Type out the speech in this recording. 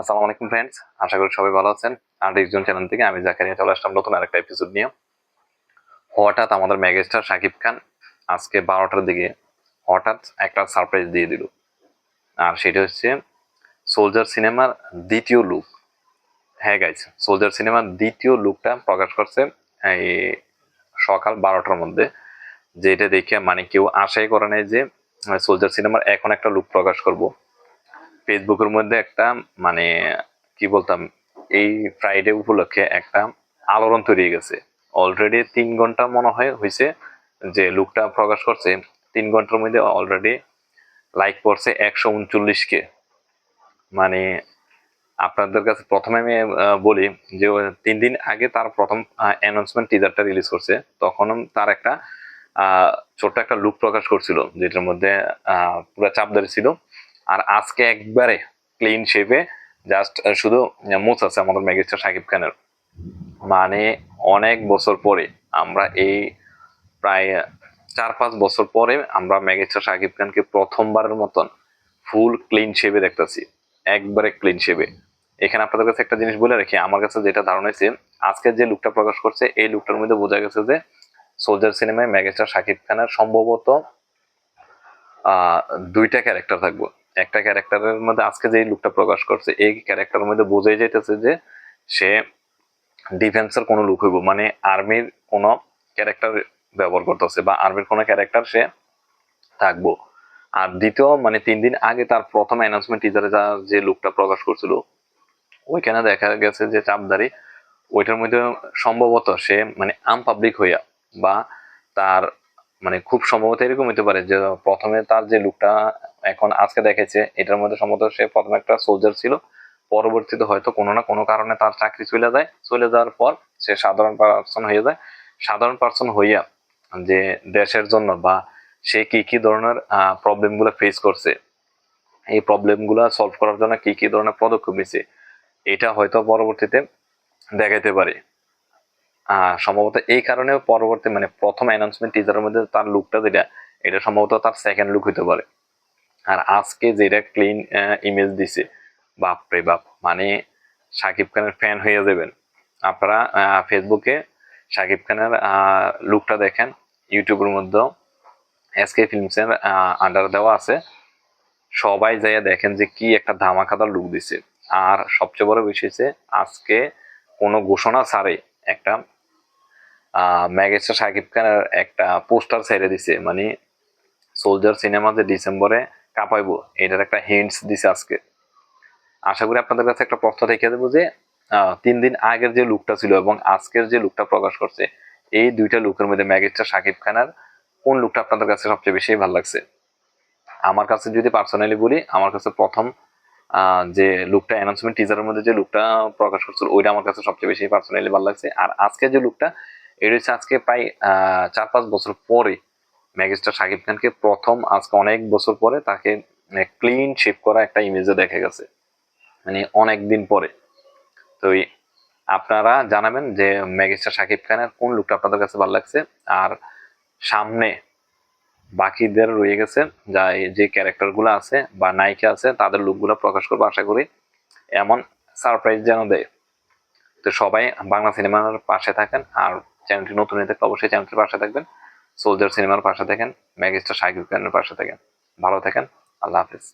আসসালামু আলাইকুম ফ্রেন্ডস আশা করি সবাই ভালো আছেন। আর রিজন চ্যানেল থেকে আমি জাকারিয়া চলে আসলাম নতুন আরেকটা এপিসোড নিয়ে। হঠাৎ আমাদের মেগাস্টার শাকিব খান আজকে বারোটার দিকে হঠাৎ একটা সারপ্রাইজ দিয়ে দিল। আর সেটা হচ্ছে সোলজার সিনেমার দ্বিতীয় লুক হ্যাঁ গাইজ সোলজার সিনেমার দ্বিতীয় লুকটা প্রকাশ করছে এই সকাল বারোটার মধ্যে। যেটা দেখে মানে কেউ আশাই করে নাই যে সোলজার সিনেমার এখন একটা লুক প্রকাশ করব। ফেসবুকের মধ্যে একটা মানে কি বলতাম, এই ফ্রাইডে উপলক্ষে একটা আলোড়ন তৈরি গেছে। অলরেডি তিন ঘণ্টা মনে হয় হয়েছে যে লুকটা প্রকাশ করছে, তিন ঘণ্টার মধ্যে অলরেডি লাইক পড়ছে একশো উনচল্লিশকে। মানে আপনাদের কাছে প্রথমে আমি বলি যে তিন দিন আগে তার প্রথম অ্যানাউন্সমেন্ট টিজারটা রিলিজ করছে। তখন তার একটা ছোট্ট একটা লুক প্রকাশ করছিল, যেটার মধ্যে পুরো চাপদারি ছিল আর আজকে একবারে ক্লিন শেপে জাস্ট শুধু মুছ আছে আমাদের মেগাস্টার শাকিব খানের মানে অনেক বছর পরে আমরা এই প্রায় চার পাঁচ বছর পরে আমরা মেগাস্টার শাকিব খানকে প্রথমবারের মতন ফুল ক্লিন শেপে দেখতেছি। একবারে ক্লিন শেপে এখানে আপনাদের কাছে একটা জিনিস বলে রাখি, আমার কাছে যেটা ধারণা হয়েছে, আজকে যে লুকটা প্রকাশ করছে, এই লুকটার মধ্যে বোঝা গেছে যে সোলজার সিনেমায় মেগাস্টার শাকিব খানের সম্ভবত দুইটা ক্যারেক্টার থাকব। একটা ক্যারেক্টারের মধ্যে আজকে যে লুকটা প্রকাশ করছে, এই ক্যারেক্টারের মধ্যে বোঝাই যাইতেছে যে সে ডিফেন্সের কোনো লুক হইব। মানে আর্মির কোনো ক্যারেক্টার ব্যবহার করতেছে বা আর্মির কোনো ক্যারেক্টার সে থাকব। আর দ্বিতীয় মানে তিন দিন আগে তার প্রথম অ্যানাউন্সমেন্ট টিজারে যা যে লুকটা প্রকাশ করছিল, ওইখানে দেখা গেছে যে চাপদারি, ওইটার মধ্যে সম্ভবত সে মানে আম পাবলিক হইয়া বা তার মানে খুব সম্ভবত এরকম হতে পারে যে প্রথমে তার যে লুকটা এখন আজকে দেখেছে, এটার মধ্যে সম্ভবত সে প্রথমে একটা সোলজার ছিল, পরবর্তীতে হয়তো কোনো না কোনো কারণে তার চাকরি চলে যায়। চলে যাওয়ার পর সে সাধারণ পার্সন হয়ে যায়। সাধারণ পার্সন হইয়া যে দেশের জন্য বা সে কি কি ধরনের প্রবলেমগুলো ফেস করছে, এই প্রবলেমগুলা সলভ করার জন্য কি কি ধরনের পদক্ষেপ নিছে, এটা হয়তো পরবর্তীতে দেখাইতে পারে। আহ সম্ভবত এই কারণে পরবর্তী মানে প্রথম অ্যানাউন্সমেন্ট টিজারের মধ্যে তার লুকটা যেটা, এটা সম্ভবত তার সেকেন্ড লুক হতে পারে। আর আজকে যেটা ক্লিন ইমেজ দিছে, বাপরে বাপ মানে সাকিব খানের ফ্যান হয়ে যাবেন। আপনারা ফেসবুকে সাকিব খানের লুকটা দেখেন ইউটিউবের মধ্যেও এসকে ফিল্মসের আন্ডার দেওয়া আছে। সবাই যাইয়া দেখেন যে কি একটা ধামাকাদার লুক দিছে। আর সবচেয়ে বড় বিষয় হচ্ছে আজকে কোনো ঘোষণা ছাড়ে একটা ম্যাগেস্টার সাকিব খানের একটা পোস্টার ছেড়ে দিছে। মানে সোলজার সিনেমা যে ডিসেম্বরে কাঁপাইবো। এটার একটা হিন্টস দিছে আজকে। আশা করি আপনাদের কাছে একটা প্রশ্ন রেখে দেবো যে তিন দিন আগের যে লুকটা ছিল এবং আজকের যে লুকটা প্রকাশ করছে, এই দুইটা লুকের মধ্যে ম্যাগেস্টার সাকিব খানের কোন লুকটা আপনাদের কাছে সবচেয়ে বেশি ভালো লাগছে? আমার কাছে যদি পার্সোনালি বলি, আমার কাছে প্রথম যে লুকটা অ্যানাউন্সমেন্ট টিজারের মধ্যে যে লুকটা প্রকাশ করছিল, ওইটা আমার কাছে সবচেয়ে বেশি পার্সোনালি ভালো লাগছে। আর আজকে যে লুকটা এটা হচ্ছে আজকে প্রায় চার পাঁচ বছর পরে মেগাস্টার শাকিব খানকে প্রথম আজকে অনেক বছর পরে তাকে ক্লিন শেপ করা একটা ইমেজে দেখা গেছে। মানে অনেক দিন পরে। তো আপনারা জানাবেন যে মেগাস্টার শাকিব খানের কোন লুকটা আপনাদের কাছে ভালো লাগছে। আর সামনে বাকিদের রয়ে গেছে, যা যে ক্যারেক্টারগুলো আছে বা নায়িকা আছে, তাদের লুকগুলো প্রকাশ করব আশা করি। এমন সারপ্রাইজ যেন দেয়। তো সবাই বাংলা সিনেমার পাশে থাকেন, আর চ্যানেলটি নতুন হয়ে থাকলে অবশ্যই চ্যানেলটির পাশে থাকবেন। সোলজার সিনেমার পাশে থাকেন ম্যাগিস্টার শাকিব খানের পাশে থাকেন। ভালো থাকেন আল্লাহ হাফিজ।